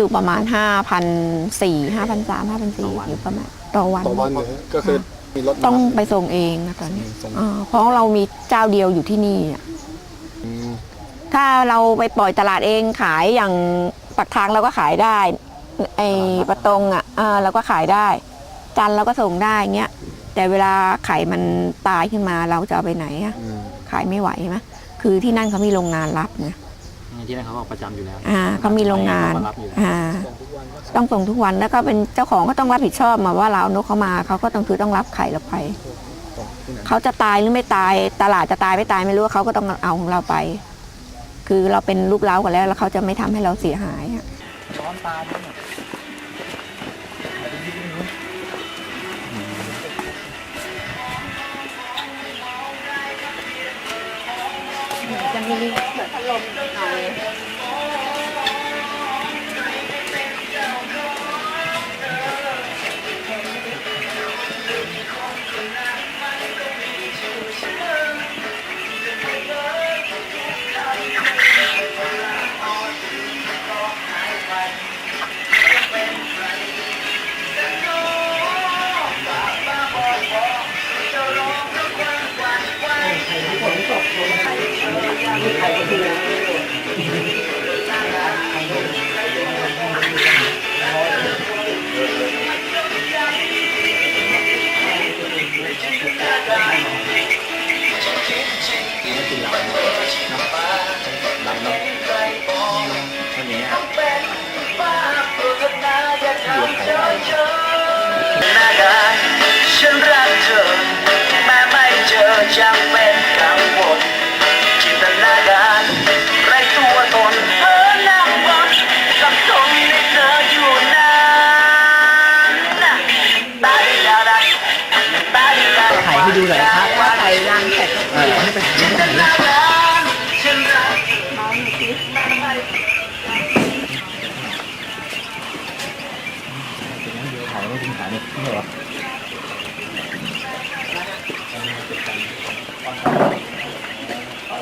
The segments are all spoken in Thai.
อยู่ประมาณห้าพันสี่ห้าพันสามห้าพันสี่อยู่ประมาณต่อวัน ต่อวันเลยฮะก็คือมีรถมาต้องไปส่งเองนะตอนนี้ส่งอ่าเพราะเรามีเจ้าเดียวอยู่ที่นี่อะอืมถ้าเราไปปล่อยตลาดเองขายอย่างปักทางเราก็ขายได้ไอ้ประตงอะอ่าเราก็ขายได้ จันทร์เราก็ส่งได้เงี้ยแต่เวลาไข่มันตายขึ้นมาเราจะเอาไปไหนอะอืมขายไม่ไหวใช่ไหมคือที่นั่นเขามีโรงงานรับไง ที่นั่นเขาบอกประจำอยู่แล้วอ่าเขามีโรงงานเขรับอยู่แล้วอ่าต้องส่งทุกวันแล้วก็เป็นเจ้าของก็ต้องรับผิดชอบมาว่าเราเอานกเขามาเขาก็ต้องคือต้องรับไข่เราไปส่งที่ไหนเขาจะตายหรือไม่ตายตลาดจะตายไม่ตายไม่รู้เขาก็ต้องเอาของเราไป คือเราเป็นลูกเล้ากันแล้วแล้วเขาจะไม่ทำให้เราเสียหายอะช้อนตาด้วยจะ มีแบบพัดลมหน่อย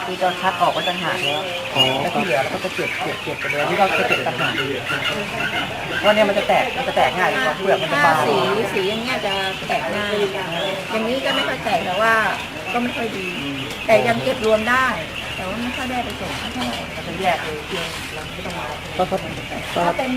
อะคือจะคัดออกก็จะหากแล้วแล้วที่เหลือเราก็จะเก็บเก็บเก็บไปเลยนี่เราจะเก็บต่างหากเพราะเนี่ยมันจะแตกมันจะแตกง่ายเพราะเปลือกมันจะถ้าบางสีสีอย่างเงี้ยจะแตกง่ายอย่างนี้ก็ไม่ค่อยแตกแต่ว่าก็ไม่ค่อยดี แต่ยังเก็บรวมได้ แต่ว่าไม่ค่อยได้ไปส่งเท่าไหร่มันจะแยกเลยเพียงเราไม่ต้องมาก็ก็ถ้าเป็น